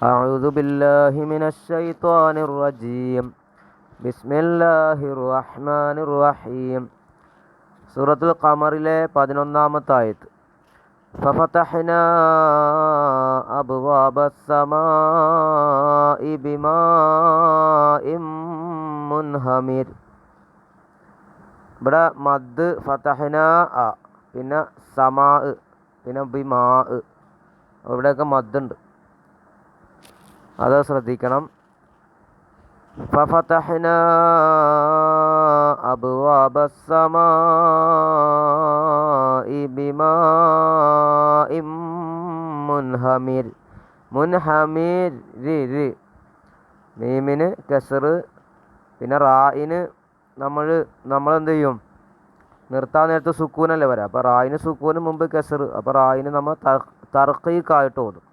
أعوذ بالله من الشيطان الرجيم بسم الله الرحمن الرحيم സൂറത്തുൽ ഖമറിലെ പതിനൊന്നാമത്തെ ആയത്ത് ففتحنا أبواب السماء بماء منهمر ഇവിടെ മദ് ഫതഹന അ പിന്നെ സമാ പിന്നെ ബിമാ ഇവിടെയൊക്കെ മദ്ദുണ്ട് അത് ശ്രദ്ധിക്കണം ففتحنا أبواب السماء بماء منهمر മുൻഹമീർ മീമിന് കസർ പിന്നെ റായിന് നമ്മൾ നമ്മളെന്ത് ചെയ്യും നിർത്താൻ നേരത്ത് സുക്കൂനല്ലേ വരാം അപ്പോൾ റായിന് സുക്കൂന് മുമ്പ് കസർ അപ്പോൾ റായിന് നമ്മൾ തർക്കീക്കായിട്ട് ഓതും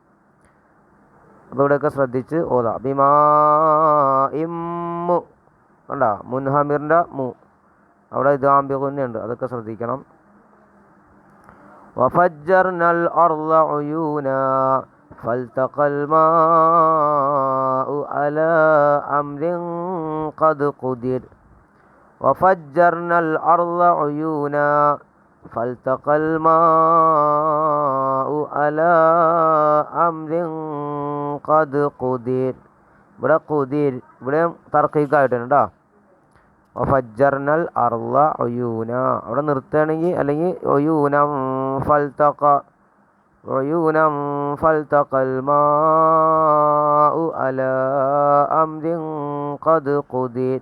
അപ്പോൾ ഇവിടെയൊക്കെ ശ്രദ്ധിച്ച് ഓതാം ബിമാ ഇമ്മു കണ്ട മുൻഹമീറിൻ്റെ മു അവിടെ ഇതാമ്പികുന്നുണ്ട് അതൊക്കെ ശ്രദ്ധിക്കണം وفجرنا الأرض عيونا فالتقى الماء على أمر قد قدر وفجرنا الأرض عيونا فالتقى الماء على أمر قد قدر ഇവിടെ കുതിർ ഇവിടെ തർക്കീക്കായിട്ടുണ്ട് കേട്ടോ ഫജ്ജർനൽ അർള ഒയൂന അവിടെ നിർത്തുകയാണെങ്കിൽ അല്ലെങ്കിൽ ഒയൂനം ഫൽത്തക്ക ഒയൂനം ഫൽത്തക്കൽ മാഉ അല അംരിൻ ഖദ് ഖുദിർ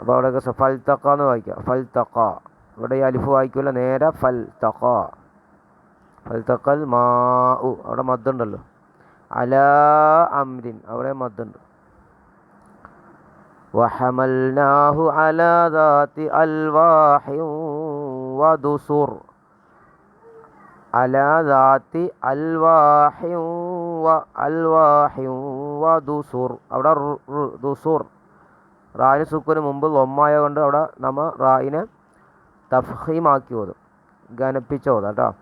അപ്പോൾ അവിടെയൊക്കെ ഫൽത്തക്ക എന്ന് വായിക്കാം ഫൽത്തക്ക ഇവിടെ ഈ അലിഫ് വായിക്കില്ല നേരെ ഫൽ തക്ക ഫൽ തക്കൽ മാ ഉ അവിടെ മദ്ദുണ്ടല്ലോ. അല അംരിൻ. അവിടെ മദ്ദുണ്ട്. വഹമൽനാഹു അല ദാത്തി അൽവാഹി വദുസുർ. അല ദാതി അൽവാഹി വ അൽവാഹി വദുസുർ. അവിടെ ദുസൂർ. റായിന് സുക്കുന് മുമ്പ് ലൊമ്മായ കൊണ്ട് അവിടെ നമ്മൾ റായിനെ തഫ്ഹീമാക്കി ഓതും ഘനപ്പിച്ച് ഓതാം കേട്ടോ.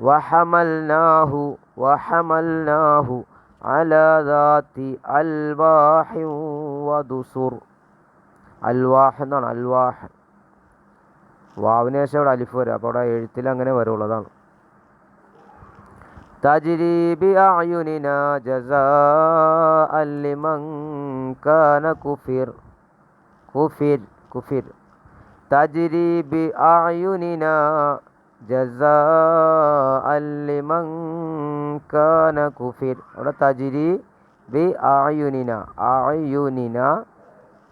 വഹമൽനാഹു വഹമൽനാഹു അലദാത്തി അൽവാഹി വദുസുർ. അൽവാഹ് എന്നാണ് അൽവാഹ്. വാവിന് അവിടെ അലിഫ് വരും അപ്പോൾ അവിടെ എഴുത്തിൽ അങ്ങനെ വരുള്ളതാണ്. തജ്രീബി അയുനിന ജസാ അല്ലിമൻ കാന കുഫിർ. കുഫിർ കുഫിർ. തജിരീബി അയുനിന ജസാ ലിമൻ കാന കുഫിർ അവിടെ തജിരി ബി ആയുനിന ആയുനിന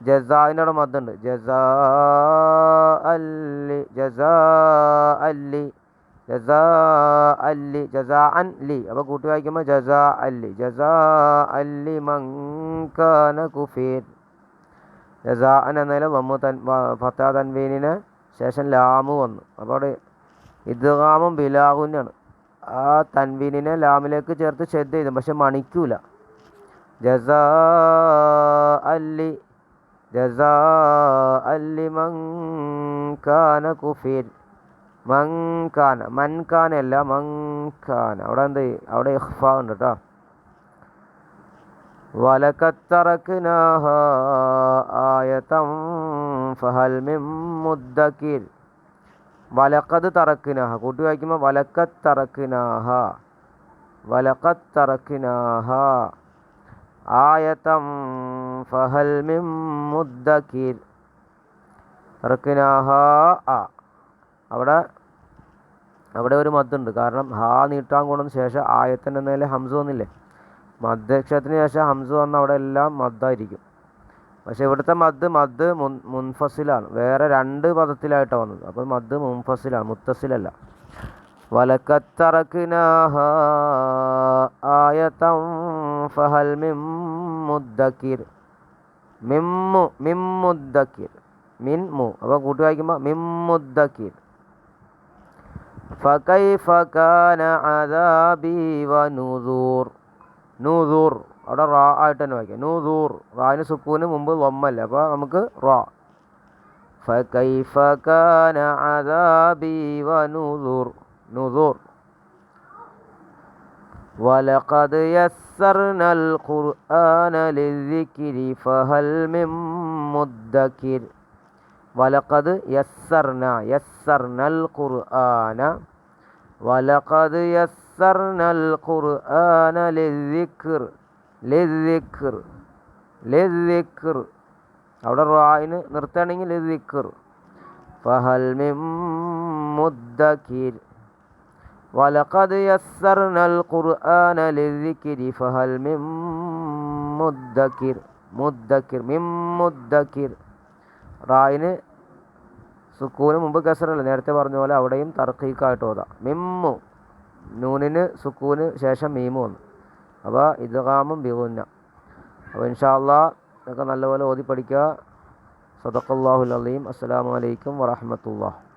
അവിടെ മദ്ദുണ്ട് ജസാ അല്ലി ജസാ അല്ലി ജസാ അല്ലി ജസാ അൻ ലി അപ്പോൾ കൂട്ടി വായിക്കുമ്പോൾ ജസാ അല്ലി ജസാ അല്ലി മങ്കാന കുഫീർ. ജസാ അൻ എന്നതിൽ വമ്മു തൻ ഫത്ത തൻവീനിന് ശേഷം ലാമു വന്നു. അപ്പോൾ ഇദ്ഗാമും ബിലാഹുവിനാണ് ആ തൻവീനിനെ ലാമിലേക്ക് ചേർത്ത് ശ്രദ്ധ ചെയ്തു. പക്ഷെ മണിക്കൂല. ജസാ അല്ലി ജസാ അല്ലി മങ്കാന കുഫീൻ മങ്കാന മൻകാനല്ല മങ്കാന അവിടെ എന്ത് അവിടെ ഇഹ്ഫ ഉണ്ട് കേട്ടോ. വലക്കത്തറക്കിനാഹ ആയതം ഫഹൽ മിം മുദ്ദക്കിർ. വലക്കത് തറക്കിനാഹ. കൂട്ടി വായിക്കുമ്പോൾ വലക്കത്ത് തറക്കിനാഹ ആയതം ഫഹൽ മിം മുദ്ദക്കിർ. തറക്കിനാഹ ആ. അവിടെ അവിടെ ഒരു മദ്ദുണ്ട് കാരണം ഹാ നീട്ടാൻ കൊണ്ടതിന് ശേഷം ആയത്തിന്റെ നേരെ ഹംസ വന്നില്ലേ? മദ്ദക്ഷരത്തിന് ശേഷം ഹംസ വന്ന അവിടെ എല്ലാം മദ്ദായിരിക്കും. പക്ഷെ ഇവിടുത്തെ മദ് മദ് മുൻ മുൻഫസിലാണ്. വേറെ രണ്ട് പദത്തിലായിട്ടാണ് വന്നത്. അപ്പോൾ മദ് മുൻഫസിലാണ് മുത്തസിലല്ല. വലക്കത്തറക്കിനാഹ ആയതം ഫഹൽ മിം മുദ്ദക്കിർ. മിമ്മു മിമ്മുദ്ദക്കിർ മിൻമു അപ്പോൾ കൂട്ടി വായിക്കുമ്പോൾ മിമ്മുദ്ദക്കിർ ഫകൈ ഫകാന അദാബി വനുദൂർ നൂദൂർ അവിടെ റാ ആയിട്ട് തന്നെ വായിക്കാം നൂദൂർ റാന് സുക്കൂന് മുമ്പ് ലൊമ്മല്ലേ അപ്പോൾ നമുക്ക് റാ فكيف كان عذابي ونذر نذر ولقد يسرنا القرآن للذكر فهل من مدكر ولقد يسرنا يسرنا القرآن ولقد يسرنا يسرنا القرآن للذكر للذكر للذكر. അവിടെ റായിന് നിർത്തണമെങ്കിൽ ലതിക്കർ ഫഹൽ മിം മുദ്ദക്കിർ ولقد يسرنا القرآن للذكر فهل من مدكر മുദ്ദക്കിർ മിം മുദ്ദക്കിർ റായിന് സുക്കൂന് മുമ്പ് കസറല്ല? നേരത്തെ പറഞ്ഞ പോലെ അവിടെയും തർക്കീക്കായിട്ട് ഓതാം. മിമ്മു നൂനിന് സുക്കൂന് ശേഷം മീമു വന്നു അപ്പോൾ ഇദ്ഗാമും ബിഗുന്ന. അപ്പോൾ ഇൻഷാ അള്ളാ ഇതൊക്കെ നല്ലപോലെ ഓതി പഠിക്കുക സദഖല്ലാഹുൽ അലീം. അസ്സലാമു അലൈക്കും വറഹമത്തുള്ള